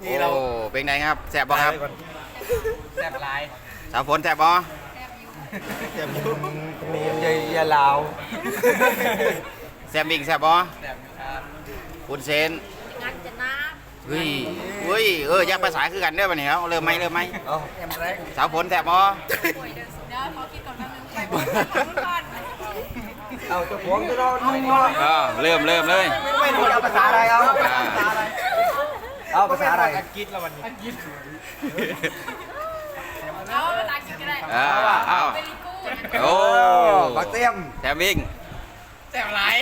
โอ้เป็นไงครับแสบบ่ครับแซ่บหลายสาวฝนแสบบ่แซ่บอยู่นี่ใหญ่ยาลาวแสบบิงแสบบ่แซ่บอยู่ครับคุณเซนงานจะน้เฮ้ยเฮ้ยเอออยากภาษาคือกันเด้อบัดนี้ครับเริ่มไหมเริ่มไหมเอ้าแอมแรงสาวฝนแสบบ่ำเดี๋ยวขอคิดก่อนแป๊บนึงไปก่อนเอาเจ้าของจะรอนุ่งเนาะเออเริ่มเริ่มเลย ไม่รู้จะเอาภาษาอะไรเอาอ่า เอาภาษาอะไรอังกฤษละวันนี้อังกฤษเอาภาษาอังกฤษก็ได้เออเอาเบลิกูดโอ้ปักเตี้ยมแสบบิงแซ่บหลาย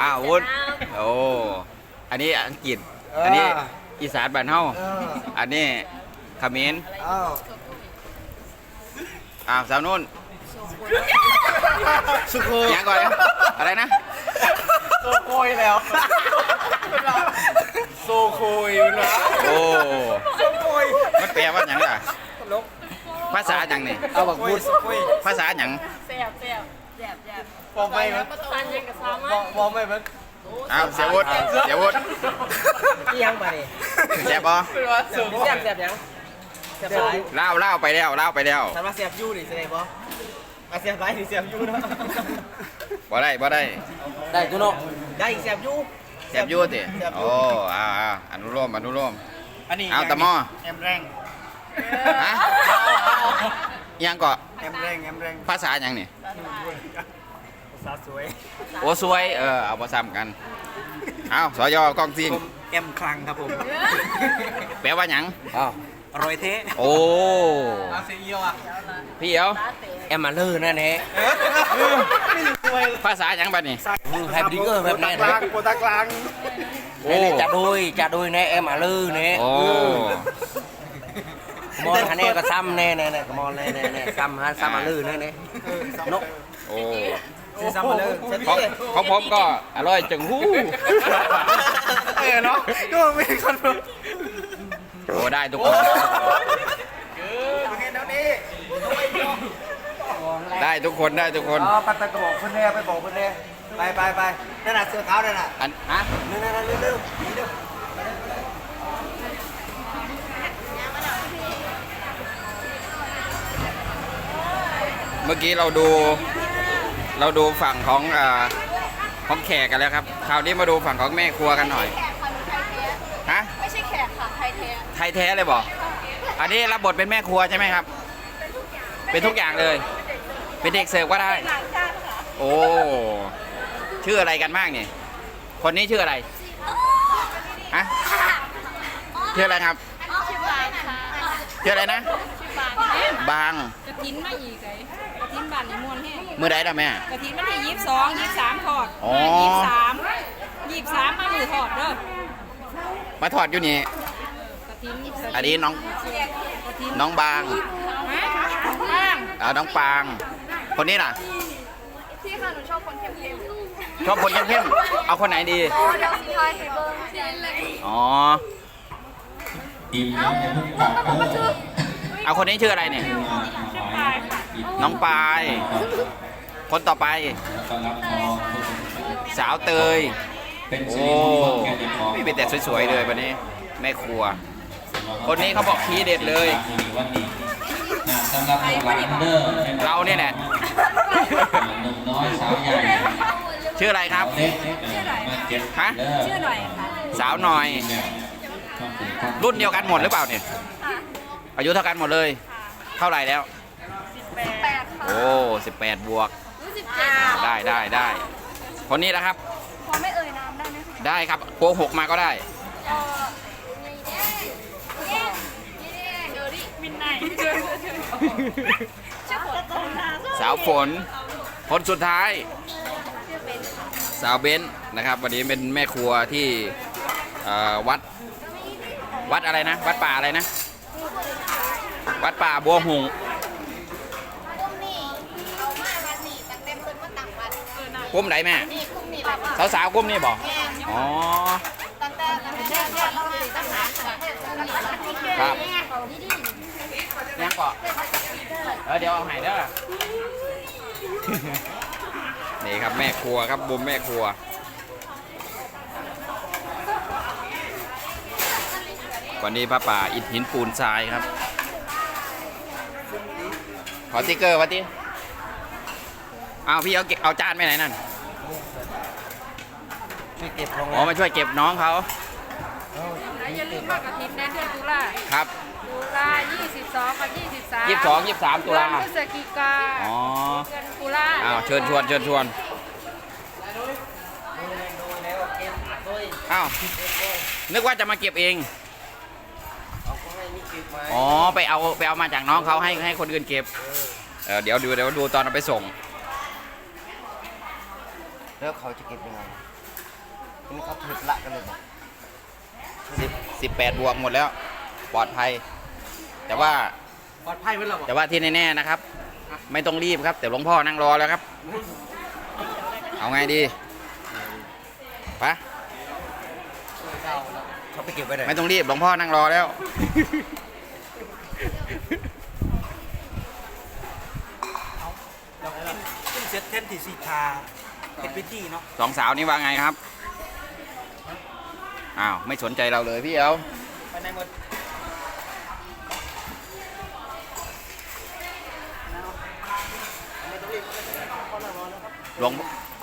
อ้าววุ้นโอ้อันนี้อังกฤษ อันนี้อีสานบ้านเฮาเอออันนี้เขมรเอาอ้าวสาวนุ่นสุโขยังก่อนนะอะไรนะ โซโคยแล้วโซโคยนะโอ้โซโคยมันแปลว่าหยังล่ะตลกภาษาหยังนี่เอาบักพูดโซโคยภาษาหยังแซ่บแซ่บแซ่บแซ่บบอกไปมั้ยประตันยังกับสามบอกบอกไปมั้ยอ้าวเสียวุฒิเสียวุฒิอีหยังบ่นี่แซ่บบ่เป็นว่าเสือแซ่บแซ่บหยังแซ่บหลายเล่าเล่าไปแล้วเล่าไปแล้วฉันว่าแซ่บอยู่นี่แสดงบ่มาแซ่บหลายนี่แซ่บอยู่เนาะ บ่ได้บ่ได้ได้ตัวเนาะได้แซ่บอยู่แซ่บอยูติโอ้อ้าวอ้าวอนุโลมอนุโลม อันนี้เอาตะหม้อ แอมแรงฮะยังก็แอมแรงแอมแรงภาษาหยังนี่ภาษาสวยโอ้สวยเออเอามาซ้ำกันเอาสอยอกล้องซิงผมแอมคลังครับผมแปลว่าหยังอ้าวอร่อยเท่โอ้อาเซียอะพี่เอ๋วแอมมาเลอร์นั่นแหละไม่สวย ภาษาหยังบัดนี้ไฮบริดเกอร์แบบนั้น กลางโปรตากลางโอ้จะโดยจะโดยในแอมมาเลอร์เนี่ยโอ้มอนฮันเน่ก็ซ้ำแน่แน่แน่มอนแน่แน่แน่ซ้ำฮะซ้ำมาเลอร์แน่แน่นกโอ้ซีซัมมาเลยของของผมก็อร่อยจังหู้เออเนาะก็ไม่คนรู้โอ้ได้ทุกคนเห็นแล้วนี่ ได้ทุกคนได้ทุกคน อ๋อปัตตะกระบอกเพื่อนแน่ไปบอกเพื่อนแน่ไปไปไปนั่นน่ะเสื้อขาวนั่นน่ะอันฮะนั่นนั่นนั่นเร็วเร็วเร็วเมื่อกี้เราดู เราดูฝั่งของอ่าของแขกกันแล้วครับคราวนี้มาดูฝั่งของแม่ครัวกันหน่อยแขกค่ะหนูไทยเทสฮะไม่ใช่แขกค่ะไทยเทสไทยแท้เลยบอกอันนี้รับบทเป็นแม่ครัวใช่ไหมครับ เป็นทุกอย่างเลย เป็นเด็กเสิร์ฟก็ได้ หลังจานค่ะโอ้ ชื่ออะไรกันบ้างเนี่ย คนนี้ชื่ออะไร ฮะ ชื่ออะไรครับ ชื่อบางค่ะชื่ออะไรนะ ชื่อบางค่ะบาง กระถินมาอีกไงกระถินบ้านนี่มวนแห้งมือใดล่ะแม่ กระถินวันที่ยี่สิบสองยี่สิบสามทอดอ๋อ ยี่สิบสามยี่สิบสามมามือทอดเด้อมาถอดอยู่นี่ กระถินอันนี้น้อง กระถินน้องบาง ฮะบ้างเอาน้องปาง คนนี้ล่ะ พี่ค่ะหนูชอบคนเข้มชอบคนเข้มๆ เอาคนไหนดีๆโอ้เดี๋ยวสิทายให้เบิ้งสิเลยอ๋อเอาคนนี้ชื่ออะไรเนี่ย ชื่อปลายค่ะน้องปาย คนต่อไป สาวเตย โอ้ไม่เป็นแต่สวยๆเลยวันนี้ แม่ครัว คนนี้เขาบอกทีเด็ดเลย สำหรับหลังเดอร์เราเนี่ยแหละหนุ่มน้อยสาวใหญ่ชื่ออะไรครับเล็กมาเจ็ดฮะเด้อชื่อหน่อยค่ะสาวหน่อยเนี่ยต้องถึงขั้นรุ่นเดียวกันหมดหรือเปล่าเนี่ยอายุเท่ากันหมดเลย เท่าไหร่แล้วแปดค่ะโอ้สิบแปดบวกรู้สิบเจ็ดได้ได้ได้คนนี้นะครับพอไม่เอ่ยนามได้ไหมคะได้ครับโกหกมาก็ได้ เออเดอรี่ มินไนชื่อฝนสาวฝน คนสุดท้าย สาวเบนซ์นะครับ วันนี้เป็นแม่ครัวที่เอ่อวัดวัดอะไรนะ วัดป่าอะไรนะ วัดป่าบัวหุงกุ้มนี่เอามาวันนี้ตั้งแต่เพิ่นมาตั้งวันกุ้มไหนแม่นี่กุ้มนี่แหละว่าสาวๆกุ้มนี่บอกแม่อ๋อตั้งแต่ตั้งแต่เดือนเราเลยตั้งหาค่ะครับ ยังเกาะเออเดี๋ยวเอาให้เด้อ นี่ครับแม่ครัวครับบุมแม่ครัว วันนี้พระป่าอิฐหินปูนทรายครับ ขอสติ๊กเกอร์วัดดิเอาพี่เอาเก็บเอาจานไปไหนนั่น ช่วยเก็บลงอ๋อมาช่วยเก็บน้องเขาแล้วอย่าลืมมากกระถินในเดือนตุลา ครับ ตุลา22กับ23ยี่สิบสองยี่สิบสามตุลาเดือนพฤศจิกาอ๋อ เดือนตุลาอ้าวเชิญชวนเชิญชวนอ้าวนึกว่าจะมาเก็บเองเอาก็ให้นี่เก็บมาอ๋อไปเอาไปเอามาจากน้องเขาให้ให้คนอื่นเก็บเออเดี๋ยวดูเดี๋ยวดูตอนเอาไปส่ง แล้วเขาจะเก็บยังไงนี่เขาถึกละกันเลยบอกสิบสิบแปดบวกหมดแล้ว ปลอดภัย แต่ว่าปลอดภัยไว้แล้วบอกแต่ว่าที่แน่ๆนะครับ ไม่ต้องรีบครับ แต่หลวงพ่อนั่งรอแล้วครับ เอาไงดีไปะเขาไปเก็บไว้ไหนไม่ต้องรีบหลวงพ่อนั่งรอแล้วขึ้นเซ็ตเทนที่สีทาเป็นพิธีเนาะสองสาวนี่ว่าไงครับ อ้าว ไม่สนใจเราเลยพี่เอลไปในหมด หลวง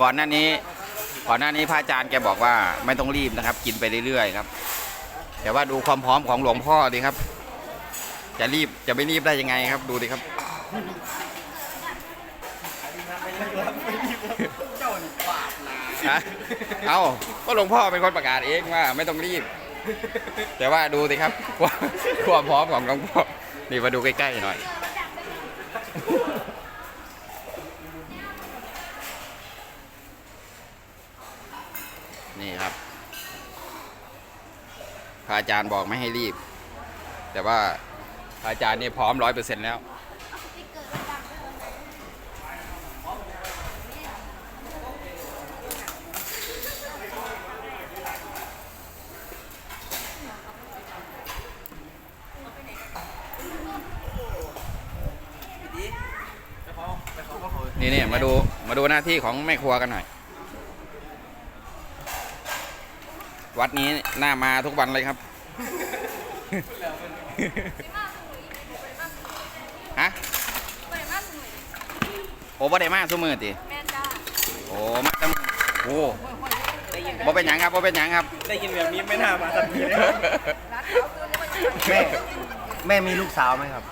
ก่อนหน้านี้ ก่อนหน้านี้พระอาจารย์แกบอกว่าไม่ต้องรีบนะครับ กินไปเรื่อยๆครับ แต่ว่าดูความพร้อมของหลวงพ่อดีครับ จะรีบจะไม่รีบได้ยังไงครับ ดูดิครับเจ้านี่ปาดนะฮะเอาก็หลวงพ่อเป็นคนประกาศเองว่าไม่ต้องรีบ แต่ว่าดูสิครับความความพร้อมของหลวงพ่อนี่มาดูใกล้ๆหน่อย นี่ครับ พระอาจารย์บอกไม่ให้รีบ แต่ว่าพระอาจารย์นี่พร้อมร้อยเปอร์เซ็นต์แล้วนี่เนี่ยมาดูมาดูหน้าที่ของแม่ครัวกันหน่อย วัดนี้น่ามาทุกวันเลยครับ ฮะโอ้บ่ได้มาซุมือติแม่จ้าโอ้มาแต่มื้อโอ้บ่เป็นหยังครับบ่เป็นหยังครับ ได้ยินแบบนี้ไม่น่ามาทันทีเลยแม่แม่มีลูกสาวไหมครับ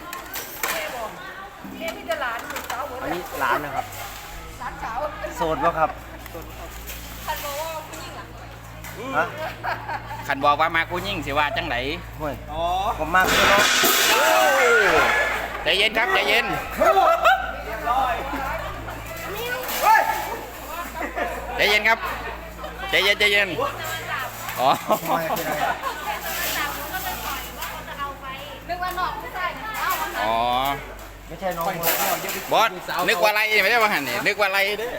เรียนที่ตลาดอยู่สาวเหมือนอันนี้หลานนะครับร้านสาวโสดปะครับคันบอกว่าผู้หญิงอะ ฮะขันบอกว่ามากูยิ่งสิว่าจังไหนห่วยอ๋อผมมากเลยเนาะใจเย็นครับใจเย็นใจเย็นครับใจเย็นใจเย็นอ๋อไม่เป็นไรนึกว่าน้องผู้ชายนะเอาวันนั้นอ๋อไม่ใช่น้องคนเดียวบอสนึกว่าอะไรไม่ได้ว่าหันนี่นึกว่าอะไรเด้อ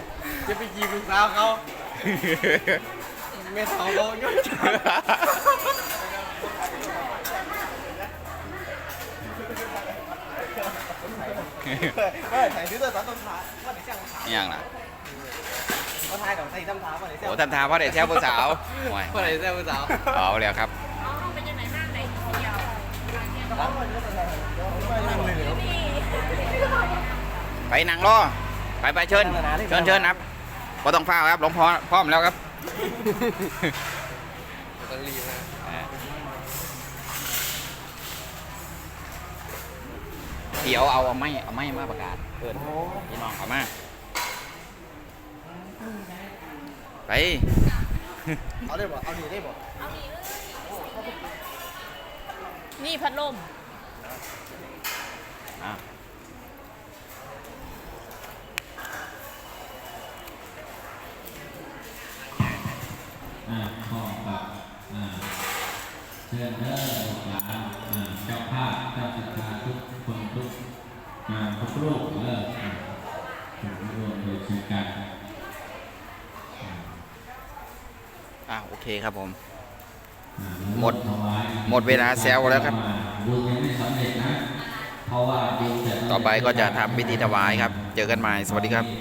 จะไปจีบลูกสาวเขา แม่สาวเขาเยอะเฮ้ยถ่ายที่ตัวสาวต้นขาว่าไหนเสี่ยงนี่ยังล่ะเขาถ่ายกับใส่ต้นขาว่าไหนเสี่ยงโอ้ท่านทาพ่อเด็กแท้ผู้สาวโอ้ยว่าไหนเสี่ยงสาวเอาแล้วครับไปนั่งรอไปไปเชิญเชิญเชิญครับก็ต้องฟ้าวครับหลวงพ่อพร้อมแล้วครับ ต้องรีบนะเดี๋ยวเอาเอาไม้เอาไม้มาประกาศเพื่อนพี่น้องเขามาไป เอาได้บ่เอาดีได้บ่นี่พัดลม อะ อ่าทุกรูปเด้ออ่าถึงรวมโดยช่วยกันอะโอเคครับผมอ่าหมดถวายหมดเวลาแซวแล้วครับ บุญยังไม่สำเร็จนะ เพราะว่าบุญแต่ต่อไปก็จะทำพิธีถวายครับ เจอกันใหม่ สวัสดีครับ